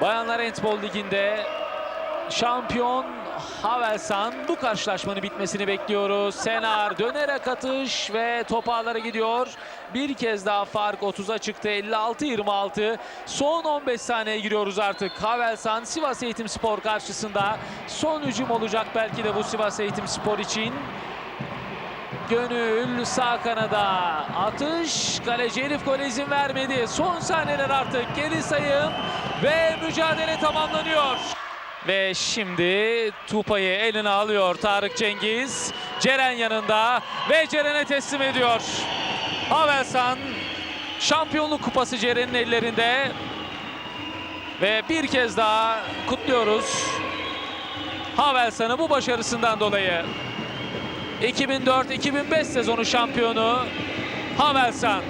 Bayanlar Handball Ligi'nde şampiyon Havelsan bu karşılaşmanın bitmesini bekliyoruz. Senar dönerek atış ve top ağlara gidiyor. Bir kez daha fark 30'a çıktı. 56-26. Son 15 saniye giriyoruz artık. Havelsan Sivas Eğitim Spor karşısında son hücum olacak belki de bu Sivas Eğitim Spor için. Gönül sağ kanada atış kaleci Elif gole izin vermedi. Son saniyeler artık geri sayım ve mücadele tamamlanıyor. Ve şimdi Tupa'yı eline alıyor Tarık Cengiz. Ceren yanında ve Ceren'e teslim ediyor. Havelsan şampiyonluk kupası Ceren'in ellerinde. Ve bir kez daha kutluyoruz Havelsan'ı bu başarısından dolayı. 2004-2005 sezonu şampiyonu Havelsan.